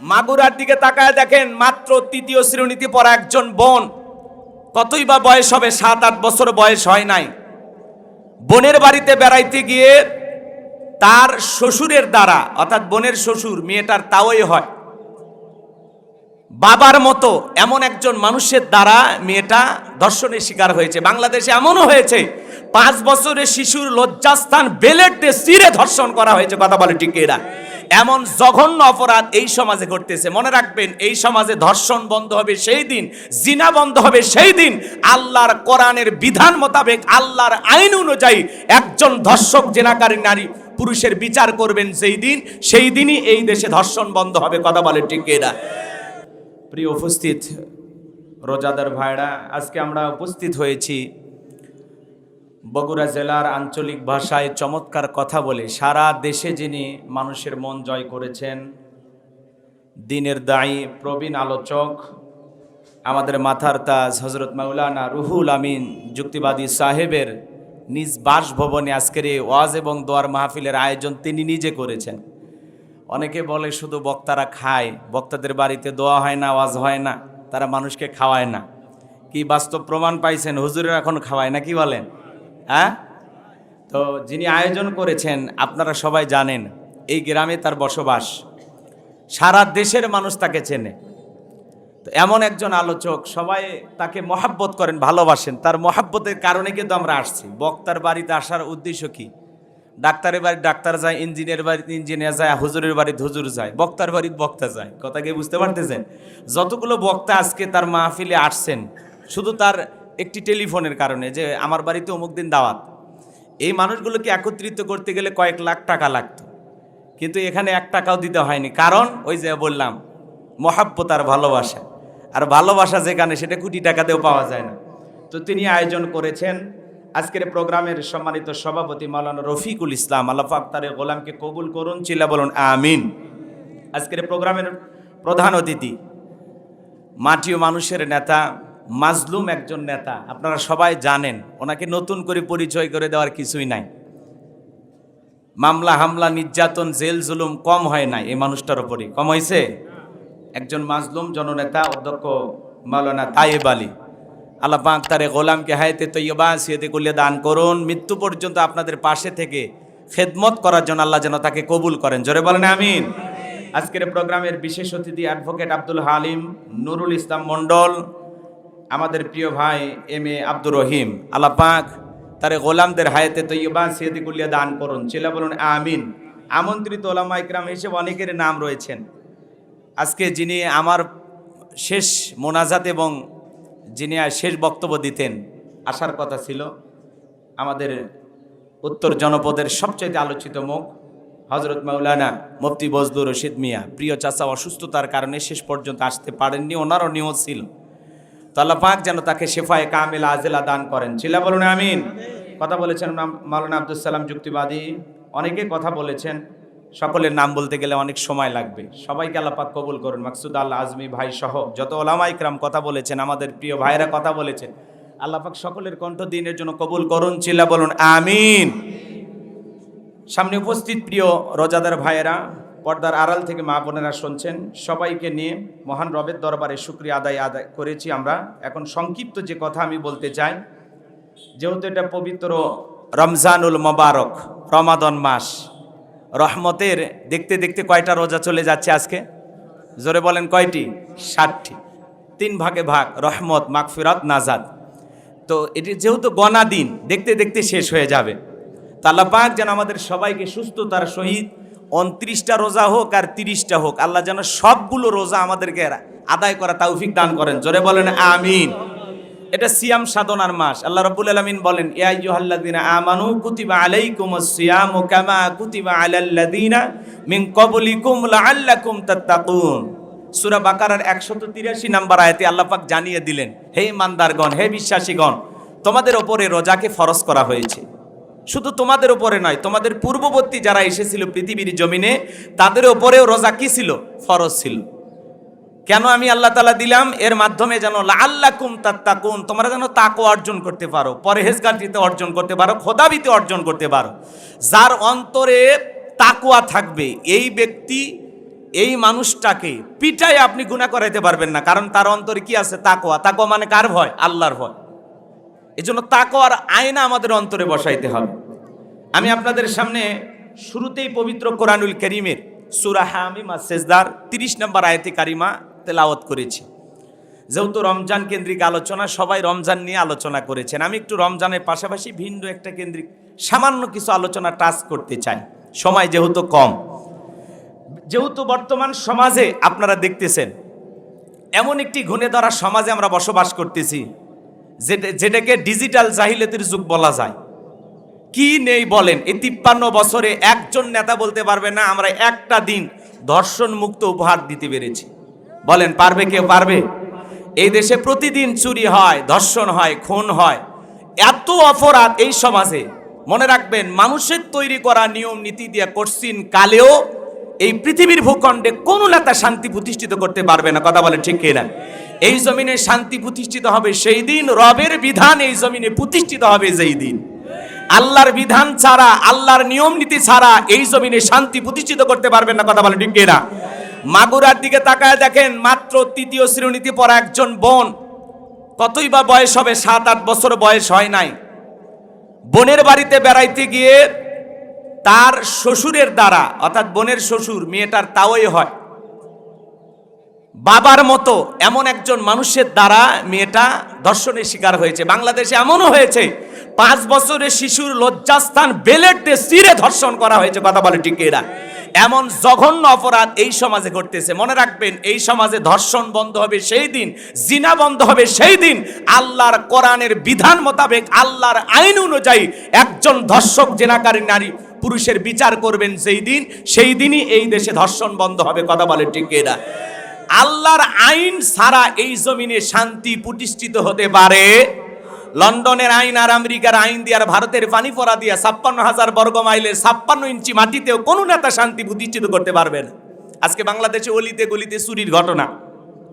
মাগুরার দিকে তাকায় দেখেন মাত্র তৃতীয় শ্রেণীতে পড়া একজন বোন। কতই বা বয়স হবে, সাত, আট বছর বয়স হয় নাই। বোনের বাড়িতে বেড়াইতে গিয়ে তার শ্বশুরের দ্বারা, অর্থাৎ বোনের শ্বশুর, মেয়েটার তাওই হয়। বাবার মতো এমন একজন মানুষের দ্বারা মেয়েটা ধর্ষণের শিকার হয়েছে। বাংলাদেশে এমনও হয়েছে, পাঁচ বছরের শিশুর লজ্জাস্থান বেলেট চিরে ধর্ষণ করা হয়েছে। কথা বলে ঠিক এরা এমন জঘন্য অপরাধ এই সমাজে ঘটতেছে। মনে রাখবেন, এই সমাজে ধর্ষণ বন্ধ হবে সেই দিন, জিনা বন্ধ হবে সেই দিন। আল্লাহর কোরআনের বিধান মোতাবেক, আল্লাহর আইন অনুযায়ী একজন ধর্ষক, জেনাকারী নারী পুরুষের বিচার করবেন সেই দিন, সেই দিনই এই দেশে ধর্ষণ বন্ধ হবে। কথা বলে ঠিক এরা প্রিয় উপস্থিত, রোজাদার ভাইরা, আজকে আমরা উপস্থিত হয়েছি বগুড়া জেলার আঞ্চলিক ভাষায় চমৎকার কথা বলে সারা দেশে যিনি মানুষের মন জয় করেছেন, দিনের দায়ী প্রবীণ আলোচক, আমাদের মাথার তাজ হজরত মাওলানা রুহুল আমিন যুক্তিবাদী সাহেবের নিজ বাসভবনে আজকের এই ওয়াজ এবং দোয়ার মাহফিলের আয়োজন তিনি নিজে করেছেন। অনেকে বলে শুধু বক্তারা খায়, বক্তাদের বাড়িতে দোয়া হয় না, ওয়াজ হয় না, তারা মানুষকে খাওয়ায় না। কি বাস্তব প্রমাণ পাইছেন? হুজুরের এখন খাওয়ায় না, কি বলেন? হ্যাঁ? তো যিনি আয়োজন করেছেন, আপনারা সবাই জানেন, এই গ্রামে তার বসবাস। সারা দেশের মানুষ তাকে চেনে। তো এমন একজন আলোচক, সবাই তাকে মহাব্বত করেন, ভালোবাসেন। তার মহাব্বতের কারণে কিন্তু আমরা আসছি। বক্তার বাড়িতে আসার উদ্দেশ্য কি? ডাক্তারের বাড়ি, ডাক্তার যায় ইঞ্জিনিয়ার বাড়িতে ইঞ্জিনিয়ার যায়, হুজুরের বাড়িতে হুজুর যায়, বক্তার বাড়িতে বক্তা যায়। কথা কি বুঝতে পারতেছেন? যতগুলো বক্তা আজকে তার মাহফিলে আসছেন, শুধু তার একটি টেলিফোনের কারণে যে আমার বাড়িতে অমুক দিন দাওয়াত। এই মানুষগুলোকে একত্রিত করতে গেলে কয়েক লাখ টাকা লাগতো? কিন্তু এখানে এক টাকাও দিতে হয়নি। কারণ ওই যে বললাম, মহাব্বত আর ভালোবাসা। আর ভালোবাসা যেখানে, সেটা কোটি টাকাতেও পাওয়া যায় না। তো তিনি আয়োজন করেছেন আজকের প্রোগ্রামের সম্মানিত সভাপতি মাওলানা রফিকুল ইসলাম। আল্লাহ আক্তারের গোলামকে কবুল করুন, চিল্লা বলুন, আমিন। আজকের প্রোগ্রামের প্রধান অতিথি, মাটি ও মানুষের নেতা মাজলুম একজন নেতা, আপনারা সবাই জানেন, ওনাকে নতুন করে পরিচয় করে দেওয়ার কিছুই নাই। মামলা হামলা, নির্যাতন, জেল, জুলুম কম হয় নাই এই মানুষটার উপরে কম হয়েছে একজন মাজলুম জননেতা, অধ্যক্ষ মাওলানা তাইব আলী। আল্লাহ পাক তারে গোলামকে হায়াতে তৈয়বা সিয়তে করলে দান করুন। মৃত্যু পর্যন্ত আপনাদের পাশে থেকে খেদমত করার জন্য আল্লাহ যেন তাকে কবুল করেন। জোরে বলেন, আমিন। আজকের প্রোগ্রামের বিশেষ অতিথি অ্যাডভোকেট আব্দুল হালিম নুরুল ইসলাম মণ্ডল। আমাদের প্রিয় ভাই এম এ আব্দুর রহিম আল্লাহ পাক তারে গোলামদের হায়াতে তৈয়বা সিয়তে কুলিয়া দান করুন। ছেলে বলুন, আমিন। আমন্ত্রিত ওলামা ইকরাম হিসেবে অনেকের নাম রয়েছেন। আজকে যিনি আমার শেষ মোনাজাত এবং যিনি শেষ বক্তব্য দিতেন, আসার কথা ছিল আমাদের উত্তর জনপদের সবচেয়ে আলোচিত মুখ হজরত মাওলানা মুফতি বজলুর রশিদ মিয়া। প্রিয় চাচা, অসুস্থতার কারণে শেষ পর্যন্ত আসতে পারেননি, ওনারও নিয়ত ছিল। তো আল্লাহ পাক যেন তাকে শেফায় কামেল আজেলা দান করেন। চিল্লা বলুন, আমিন। কথা বলেছেন মাওলানা আব্দুল সালাম যুক্তিবাদী। অনেকে কথা বলেছেন, সকলের নাম বলতে গেলে অনেক সময় লাগবে। সবাইকে আল্লাহ পাক কবুল করুন। মাকসুদ আল্লাহ আজমি ভাই সহ যত ওলামা ইকরাম কথা বলেছেন, আমাদের প্রিয় ভাইরা কথা বলেছেন, আল্লাহ পাক সকলের কণ্ঠ দিনের জন্য কবুল করুন, চিল্লা বলুন, আমিন। সামনে উপস্থিত প্রিয় রোজাদার ভাইয়েরা পর্দার আড়াল থেকে মা বোনেরা শুনছেন, সবাইকে নিয়ে মহান রবের দরবারে শুক্রিয়া আদায় আদায় করেছি আমরা। এখন সংক্ষিপ্ত যে কথা আমি বলতে চাই, যেহেতু এটা পবিত্র রমজানুল মোবারক, রমাদন মাস, রহমতের দেখতে দেখতে কয়টা রোজা চলে যাচ্ছে আজকে? জোরে বলেন কয়টি? ষাটটি। তিন ভাগে ভাগ, রহমত, মাগফিরাত নাজাদ তো এটি যেহেতু গনা দিন দেখতে দেখতে শেষ হয়ে যাবে। তো আল্লাহ পাক যেন আমাদের সবাইকে সুস্থতার সহিত উনত্রিশটা রোজা হোক আর তিরিশটা হোক, আল্লাহ যেন সবগুলো রোজা আমাদেরকে আদায় করা তৌফিক দান করেন। জোরে বলেন, আমিন। এটা সিয়াম সাধনার মাস। আল্লাহ রাব্বুল আলামিন বলেন, ইয়া আইয়ুহাল্লাযিনা আমানু কুতিবা আলাইকুমুস সিয়ামু কামা কুতিবা আলাল্লাযিনা মিন ক্বাবলিকুম লাআল্লাকুম তাত্তাকুন। সূরা বাকারার 183 নম্বর আয়াতে পাক জানিয়ে দিলেন, হে ইমানদারগণ, হে বিশ্বাসীগণ, তোমাদের ওপরে রোজাকে ফরজ করা হয়েছে। শুধু তোমাদের উপরে নয়, তোমাদের পূর্ববর্তী যারা এসেছিল পৃথিবীর জমিনে, তাদের ওপরেও রোজা কি ছিল? ফরজ ছিল। কেন আমি আল্লাহ তালা দিলাম? এর মাধ্যমে যেন আল্লাকুম তাত্তাকুন, তোমরা যেন তাকো অর্জন করতে পারো পরহেজগারিতে অর্জন করতে পারো, খোদাবিতে অর্জন করতে পারো। যার অন্তরে তাকুয়া থাকবে, এই ব্যক্তি, এই মানুষটাকে পিটাই আপনি গুণা করাইতে পারবেন না, কারণ তার অন্তরে কি আছে? তাকোয়া তাকোয়া মানে কার ভয়? আল্লাহর ভয়। এই জন্য তাকোয়ার আয়না আমাদের অন্তরে বসাইতে হবে। আমি আপনাদের সামনে শুরুতেই পবিত্র কোরআনুল করিমের সুরা হামিমা সেজদার তিরিশ নম্বর আয়তে কারিমা তেলাওয়াত করেছি। যেহেতু রমজান কেন্দ্রিক আলোচনা, সবাই রমজান নিয়ে আলোচনা করেছেন। আমি একটু রমজানের পাশাপাশি ভিন্ন একটা কেন্দ্রিক, সামান্য কিছু আলোচনা টাচ করতে চাই। সময় যেহেতু কম। যেহেতু বর্তমান সমাজে আপনারা দেখতেছেন, এমন একটি ঘুণে ধরা সমাজে আমরা বসবাস করতেছি। যেটাকে ডিজিটাল জাহিলিয়াতের যুগ বলা যায়। কি নেই বলেন, এই তিপ্পান্ন বছরে একজন নেতা বলতে পারবে না, আমরা একটা দিন ধর্ষণ মুক্ত উপহার দিতে পেরেছি। বলেন, পারবে কেউ? পারবে। এই দেশে প্রতিদিন চুরি হয়, ধর্ষণ হয়, খুন হয়। এত অপরাধ এই সমাজে। মনে রাখবেন, মানুষের তৈরি করা নিয়ম, নীতি দিয়ে করছিন কালেও এই পৃথিবীর ভূখণ্ডে কোন নেতা শান্তি প্রতিষ্ঠিত করতে পারবে না। কথা বলেন ঠিক কিনা? এই জমিনে শান্তি প্রতিষ্ঠিত হবে সেই দিন, রবের বিধান এই জমিনে প্রতিষ্ঠিত হবে যেই দিন। আল্লাহর বিধান ছাড়া, আল্লাহর নিয়ম নীতি ছাড়া এই জমিনে শান্তি প্রতিষ্ঠিত করতে পারবেন না, কথা বলে ঠিক না মাগুরার দিকে তাকায় দেখেন মাত্র তৃতীয় শ্রেণীতে পড়া একজন বোন, কতই বা বয়স হবে, সাত, আট বছর বয়স হয় নাই। বোনের বাড়িতে বেড়াইতে গিয়ে তার শ্বশুরের দ্বারা, অর্থাৎ বোনের শ্বশুর, মেয়েটার তাওই হয়। বাবার মতো এমন একজন মানুষের দ্বারা মেয়েটা ধর্ষণের শিকার হয়েছে। বাংলাদেশে এমনও হয়েছে, পাঁচ বছরের শিশুর লজ্জাস্থান বেলেট চিরে ধর্ষণ করা হয়েছে, কথা বলে ঠিক এমন জঘন্য অপরাধ এই সমাজে ঘটতেছে। মনে রাখবেন, এই সমাজে ধর্ষণ বন্ধ হবে সেই দিন, জিনা বন্ধ হবে সেই দিন। আল্লাহর কোরআনের বিধান মোতাবেক, আল্লাহর আইন অনুযায়ী একজন ধর্ষক, জেনাকারী নারী পুরুষের বিচার করবেন সেই দিন, সেই দিনই এই দেশে ধর্ষণ বন্ধ হবে, কথা বলে ঠিক আল্লাহর আইন ছাড়া এই জমিনে শান্তি প্রতিষ্ঠিত হতে পারে। লন্ডনের আইন আর আমেরিকার আইন দিয়ে আর ভারতের পানি পড়া দিয়া ছাপ্পান্ন হাজার বর্গ মাইলের ছাপ্পান্ন ইঞ্চি মাটিতেও কোনো নেতা শান্তি প্রতিষ্ঠিত করতে পারবে না। আজকে বাংলাদেশে অলিতে গলিতে চুরির ঘটনা।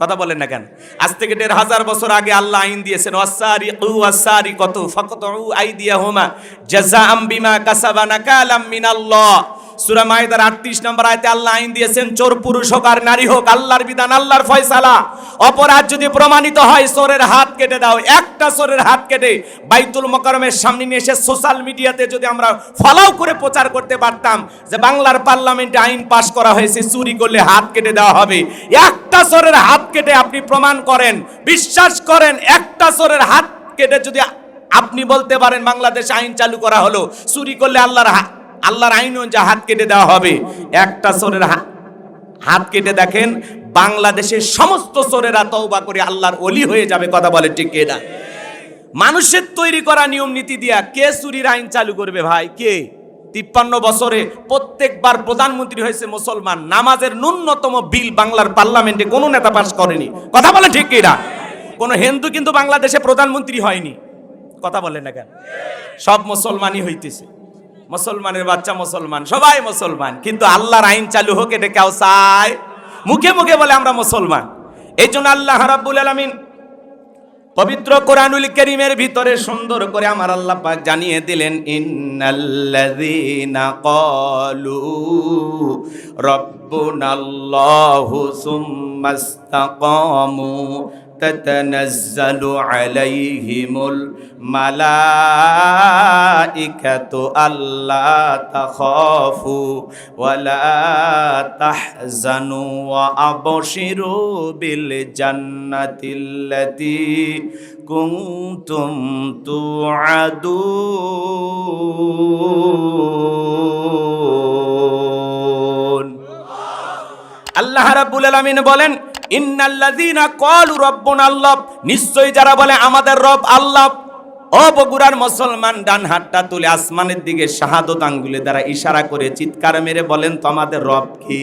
কথা বলেন না কেন? আজ থেকে দেড় হাজার বছর আগে আল্লাহ আইন দিয়েছেন ওয়াসারি উ ওয়াসারি কত ফকত উ আই দিয়া হোমা জাজা আম্বিমা কাসাবানা কালাম মিনাল্লাহ। সুরা মাইদার আটত্রিশ নম্বর আয়তে আল্লাহ আইন দিয়েছেন, চোর পুরুষ হোক আর নারী হোক, আল্লাহর বিধান, আল্লাহর ফয়সালা। অপরাধ যদি প্রমাণিত হয়, চোরের হাত কেটে দাও। একটা চোরের হাত কেটে বাইতুল মোকারমের সামনে নিয়ে এসে সোশ্যাল মিডিয়াতে যদি আমরা ফলাও করে প্রচার করতে পারতাম যে বাংলার পার্লামেন্টে আইন পাশ করা হয়েছে, চুরি করলে হাত কেটে দেওয়া হবে। একটা চোরের হাত কেটে আপনি প্রমাণ করেন, বিশ্বাস করেন, একটা চোরের হাত কেটে যদি আপনি বলতে পারেন বাংলাদেশ আইন চালু করা হলো, চুরি করলে আল্লাহর আল্লাহর আইন অনুযায়ী হাত কেটে দেওয়া হবে। একটা চোরের হাত কেটে দেখেন, বাংলাদেশের সমস্ত চোরেরা তওবা করে আল্লাহর অলি হয়ে যাবে, কথা বলে ঠিক না? মানুষের তৈরি করা নিয়ম নীতি দিয়া কে চুরির আইন চালু করবে ভাই? কে? তিপ্পান্ন বছরে প্রত্যেকবার প্রধানমন্ত্রী হয়েছে মুসলমান। নামাজের ন্যূনতম বিল বাংলার পার্লামেন্টে কোনো নেতা পাস করেনি। কথা বলে ঠিক কিনা কোনো হিন্দু কিন্তু বাংলাদেশে প্রধানমন্ত্রী হয়নি। কথা বলেন না কেন? সব মুসলমানই হইতেছে। মুসলমানের বাচ্চা মুসলমান, সবাই মুসলমান, কিন্তু আল্লাহর আইন চালু হোক, এটা কেউ চায়? মুখে মুখে বলে আমরা মুসলমান। এই জন্য আল্লাহ রাব্বুল আলামিন পবিত্র কোরআনুল করিমের ভিতরে সুন্দর করে আমার আল্লাহ পাক জানিয়ে দিলেন, ইন্নাল্লাযীনা ক্বালু রাব্বুনাল্লাহু সুম্মাস্তাকামু تتنزل عليهم الملائكة ألا تخافوا ولا تحزنوا وأبشروا بالجنة التي كنتم توعدون আল্লাহ রাব্বুল আলামিন বলেন ইন্নাল্লাযীনা ক্বালু রাব্বুনা আল্লাহ। নিশ্চয়ই যারা বলে আমাদের রব আল্লাহ। ও বগুড়ার মুসলমান ডান হাতটা তুলে আসমানের দিকে শাহাদত আঙ্গুলে দ্বারা ইশারা করে চিৎকার মেরে বলেন, তো আমাদের রব কে?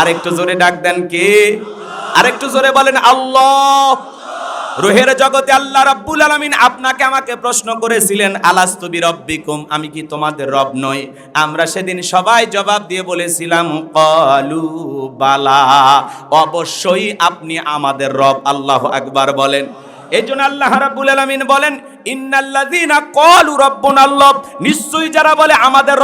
আরেকটু জোরে ডাক দেন, কে? আরেকটু জোরে বলেন, আল্লাহ। রোহের জগতে আল্লাহ রাব্বুল আলামিন আপনাকে আমাকে প্রশ্ন করেছিলেন আলাস্তবি রব্বিকুম আমি কি তোমাদের রব নই? আমরা সেদিন সবাই জবাব দিয়ে বলেছিলাম, কলু বালা। অবশ্যই আপনি আমাদের রব, আল্লাহ আকবার বলেন। এই জন্য আল্লাহ রাব্বুল আলামিন বলেন নিশ্চয়ই যারা বলে আমাদের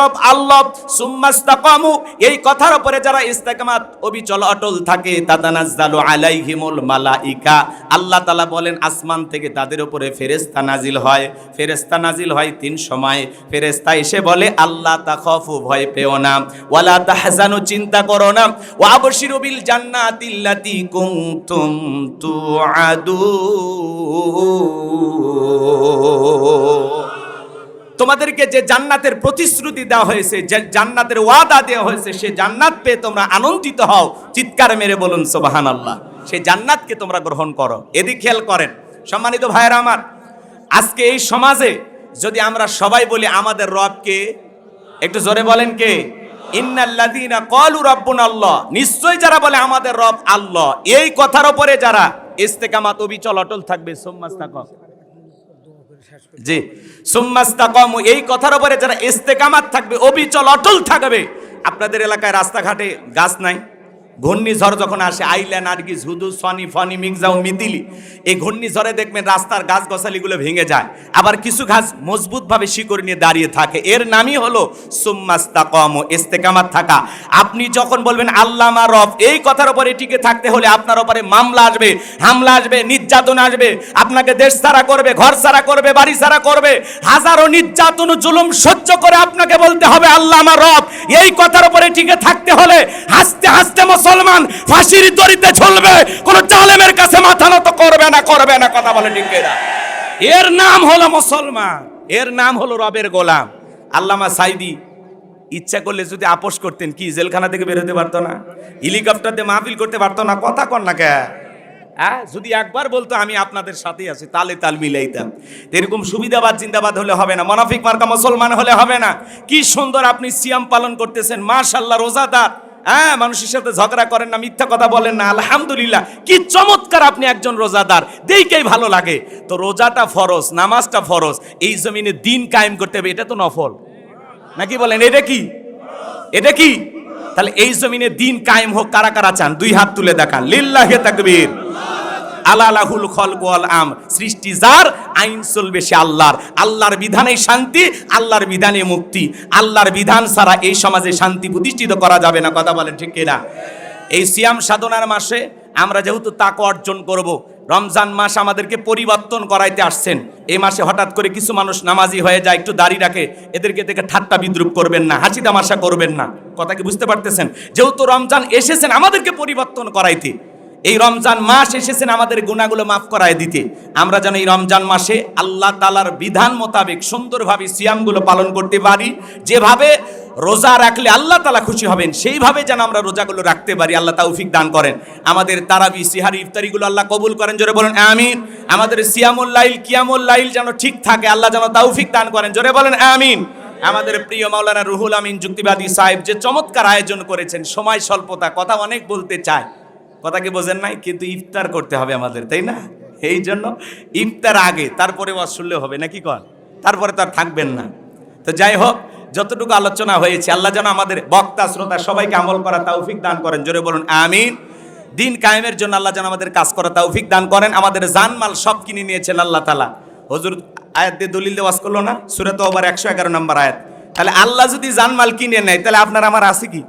আসমান থেকে তাদের উপরে ফেরেশতা নাজিল হয়। ফেরেশতা নাজিল হয় তিন সময়। ফেরেশতা এসে বলে, আল্লাহ তাখাফু ভয় পেও না। ওয়ালা তাহজানু, চিন্তা করো না। ওয়া আবশিরু বিল জান্নাতিল্লাতী কুনতুম তুআদুন। তোমাদেরকে যে জান্নাতের প্রতিশ্রুতি দেওয়া হয়েছে, যে জান্নাতের ওয়াদা দেওয়া হয়েছে, সে জান্নাত পেয়ে তোমরা আনন্দিত হও। চিৎকার মেরে বলুন সোবাহান আল্লাহ সেই জান্নাতকে তোমরা গ্রহণ করো। এদিক খেয়াল করেন, সম্মানিত ভাইয়েরা আমার, আজকে এই সমাজে যদি আমরা সবাই বলি আমাদের রবকে, একটু জোরে বলেন কে? ইন্নাল্লাযীনা ক্বালু রাব্বুনা আল্লাহ নিশ্চয় যারা বলে আমাদের রব আল্লাহ, এই কথার উপরে যারা ইস্তেকামাত, অবিচল, অটল থাকবে সোম্মাস্তাকম জি। সুম্মাস্তাকামু, এই কথার উপরে যারা ইস্তেকামাত থাকবে, অবিচল, অটল থাকবে, আপনাদের এলাকায় রাস্তাঘাটে গাছ নাই। ঘূর্ণিঝড় যখন আসে, আইল্যান্ড, নার্গিস, হুদু, সনি, ফনি মিগজাও মিতিলি, এই ঘূর্ণিঝড়ে দেখবেন রাস্তার গাছ গছালিগুলো ভেঙে যায়। আবার কিছু গাছ মজবুতভাবে শিকড় নিয়ে দাঁড়িয়ে থাকে। এর নামই হলো সুম্মাস্তাকাম, ইস্তেকামাত থাকা। আপনি যখন বলবেন আল্লাহ আমার রব, এই কথার উপরে টিকে থাকতে হলে আপনার উপরে মামলা আসবে, হামলা আসবে, নির্যাতন আসবে, আপনাকে দেশ ছাড়া করবে, ঘর ছাড়া করবে, বাড়ি ছাড়া করবে, হাজারো নির্যাতন জুলুম সহ্য করে আপনাকে বলতে হবে আল্লাহ আমার রব, এই কথার উপরে টিকে থাকতে হলে হাসতে হাসতে মুসলমান ফাঁসির দড়িতে ঝুলবে, কোন জালেমের কাছে মাথা নত করবে না করবে না, কথা বলে ঠিক এর নাম হলো মুসলমান, এর নাম হলো রবের গোলাম। আল্লামা সাইদি, ইচ্ছা করলে যদি আপোষ করতেন, কি, জেলখানা থেকে বেরোতে পারতো না? হেলিকপ্টার দিয়ে মাহফিল করতে পারতো না? কথা কর না কে? হ্যাঁ যদি একবার বলতো, আমি আপনাদের সাথেই আছি, তালে তাল মিলাইতাম। এরকম সুবিধাবাদ, জিন্দাবাদ হলে হবে না, মনাফিক মার্কা মুসলমান হলে হবে না। কি সুন্দর আপনি সিয়াম পালন করতেছেন মাশাল্লাহ রোজাদার। হ্যাঁ মানুষের সাথে ঝগড়া করেন না, মিথ্যা কথা বলেন না, আলহামদুলিল্লাহ। কি চমৎকার আপনি একজন রোজাদার দেইকেই ভালো লাগে। তো রোজাটা ফরজ, নামাজটা ফরজ, এই জমিনে দিন কায়েম করতে হবে, এটা তো নফল। নাকি বলেন, এটা কি? এটা কি? তাহলে এই জমিনে দিন কায়েম হোক, কারা কারা চান? দুই হাত তুলে দেখান। লিল্লাহে তাকবীর। আলালাহুল খলক ওয়াল আম সৃষ্টি যার, আইন চলবে সে আল্লাহর। আল্লাহর বিধানে শান্তি, আল্লাহর বিধানে মুক্তি। আল্লাহর বিধান ছাড়া এই সমাজে শান্তি প্রতিষ্ঠিত করা যাবে না। কথা বলেন ঠিক কিনা? এই সিয়াম সাধনার মাসে আমরা যেহেতু তাকে অর্জন করব, রমজান মাস আমাদেরকে পরিবর্তন করাইতে আসছেন। এই মাসে হঠাৎ করে কিছু মানুষ নামাজি হয়ে যায়, একটু দাড়ি রাখে, এদেরকে দেখে ঠাট্টা বিদ্রুপ করবেন না হাসি তামাশা করবেন না। কথা কি বুঝতে পারতেছেন? যেহেতু রমজান এসেছেন, আমাদেরকে পরিবর্তন করাইতে। এই রমজান মাস এসেছেন আমাদের গুণাগুলো মাফ করায় দিতে। আমরা যেন এই রমজান মাসে আল্লাহ তালার বিধান মোতাবেক সুন্দরভাবে সিয়ামগুলো পালন করতে পারি। যেভাবে রোজা রাখলে আল্লাহ তালা খুশি হবেন, সেইভাবে যেন আমরা রোজাগুলো রাখতে পারি। আল্লাহ তাউফিক দান করেন। আমাদের তারাবি, সিহারি, ইফতারিগুলো আল্লাহ কবুল করেন। জোরে বলেন, আমিন। আমাদের সিয়ামুল লাইল, কিয়ামুল লাইল যেন ঠিক থাকে, আল্লাহ যেন তাউফিক দান করেন। জোরে বলেন, আমিন। আমাদের প্রিয় মাওলানা রুহুল আমিন, যুক্তিবাদী সাহেব যে চমৎকার আয়োজন করেছেন, সময় স্বল্পতা, কথা অনেক বলতে চায়। কথা কি বোঝেন নাই? কিন্তু ইফতার করতে হবে আমাদের, তাই না? এই জন্য ইফতার আগে, তারপরে ওয়াজ শুনলে হবে, নাকি কন? তারপরে তো আর থাকবেন না। তো যাই হোক, যতটুকু আলোচনা হয়েছে, আল্লাহ যেন আমাদের বক্তা, শ্রোতা সবাইকে আমল করা তৌফিক দান করেন। জোরে বলুন, আমিন। দিন কায়েমের জন্য আল্লাহ যেন আমাদের কাজ করা তৌফিক দান করেন। আমাদের জানমাল সব কিনে নিয়েছেন আল্লাহ তালা হজুর, আয়াত দিয়ে দলিল দেওয়াজ করল না? সুরাত ওবার একশো এগারো নম্বর আয়াত। তাহলে আল্লাহ যদি জানমাল কিনে নেয়, তাহলে আপনার আমার আছে কি?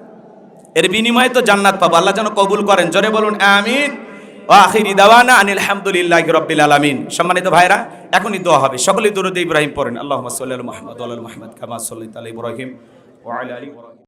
এর বিনিময়ে তো জান্নাত পাবো। আল্লাহ যেন কবুল করেন। জোরে বলুন, আমিন। ও আখিরি দাওয়ানা আনিল হামদুলিল্লাহ রব্বিল আলমিন। সম্মানিত ভাইরা এখনই দোয়া হবে। সকলেই দুরুদ ইব্রাহিম পড়েন আল্লাহ সাল্লাহ মাহমুদ আল্লাহ মাহমুদ কামা সাল্লাহ ইব্রাহিম ওয়াল আলী